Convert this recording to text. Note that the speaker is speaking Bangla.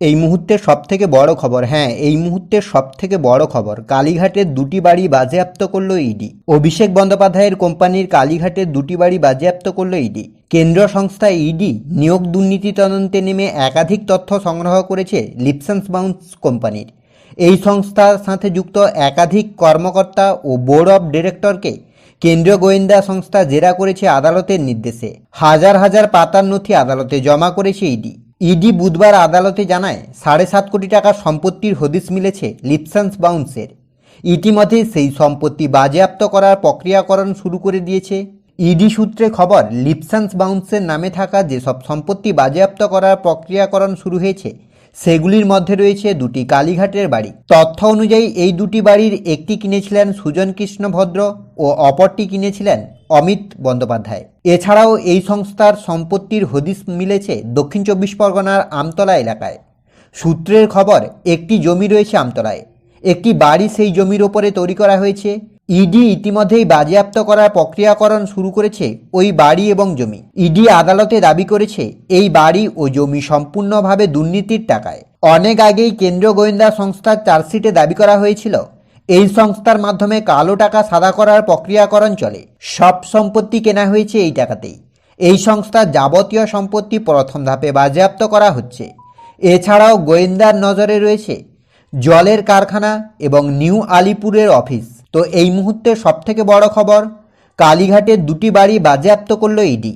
এই মুহূর্তের সবথেকে বড় খবর হ্যাঁ এই মুহূর্তের সবথেকে বড় খবর কালীঘাটের দুটি বাড়ি বাজেয়াপ্ত করল ইডি অভিষেক বন্দ্যোপাধ্যায়ের কোম্পানির কালীঘাটের দুটি বাড়ি বাজেয়াপ্ত করল ইডি কেন্দ্র সংস্থা ইডি নিয়োগ দুর্নীতি তদন্তে নেমে একাধিক তথ্য সংগ্রহ করেছে লিপসন্স বাউন্স কোম্পানির। এই সংস্থার সাথে যুক্ত একাধিক কর্মকর্তা ও বোর্ড অব ডিরেক্টরকে কেন্দ্রীয় গোয়েন্দা সংস্থা জেরা করেছে আদালতের নির্দেশে। হাজার হাজার পাতার নথি আদালতে জমা করেছে ইডি ইডি বুধবার আদালতে জানায়, সাড়ে সাত কোটি টাকার সম্পত্তির হদিস মিলেছে লিপসান্স বাউন্সের। ইতিমধ্যে সেই সম্পত্তি বাজেয়াপ্ত করার প্রক্রিয়াকরণ শুরু করে দিয়েছে। ইডি সূত্রে খবর, লিপসান্স বাউন্সের নামে থাকা যেসব সম্পত্তি বাজেয়াপ্ত করার প্রক্রিয়াকরণ শুরু হয়েছে সেগুলির মধ্যে রয়েছে দুটি কালীঘাটের বাড়ি। তথ্য অনুযায়ী এই দুটি বাড়ির একটি কিনেছিলেন সুজন কৃষ্ণ ভদ্র ও অপরটি কিনেছিলেন অমিত বন্দ্যোপাধ্যায়। এছাড়াও এই সংস্থার সম্পত্তির হদিস মিলেছে দক্ষিণ চব্বিশ পরগনার আমতলা এলাকায়। সূত্রের খবর, একটি জমি রয়েছে আমতলায়। একটি বাড়ি সেই জমির ওপরে তৈরি করা হয়েছে। ইডি ইতিমধ্যেই বাজেয়াপ্ত করার প্রক্রিয়াকরণ শুরু করেছে ওই বাড়ি এবং জমি। ইডি আদালতে দাবি করেছে, এই বাড়ি ও জমি সম্পূর্ণভাবে দুর্নীতির টাকায়। অনেক আগেই কেন্দ্রীয় গোয়েন্দা সংস্থার চার্জশিটে দাবি করা হয়েছিল, এই সংস্থার মাধ্যমে কালো টাকা সাদা করার প্রক্রিয়াকরণ চলে। সব সম্পত্তি কেনা হয়েছে এই টাকাতেই। এই সংস্থার যাবতীয় সম্পত্তি প্রথম ধাপে বাজেয়াপ্ত করা হচ্ছে। এছাড়াও গোয়েন্দার নজরে রয়েছে, জলের কারখানা এবং নিউ আলিপুরের অফিস। তো এই মুহূর্তে সবথেকে বড় খবর কালীঘাটের দুটি বাড়ি বাজেয়াপ্ত করল ইডি।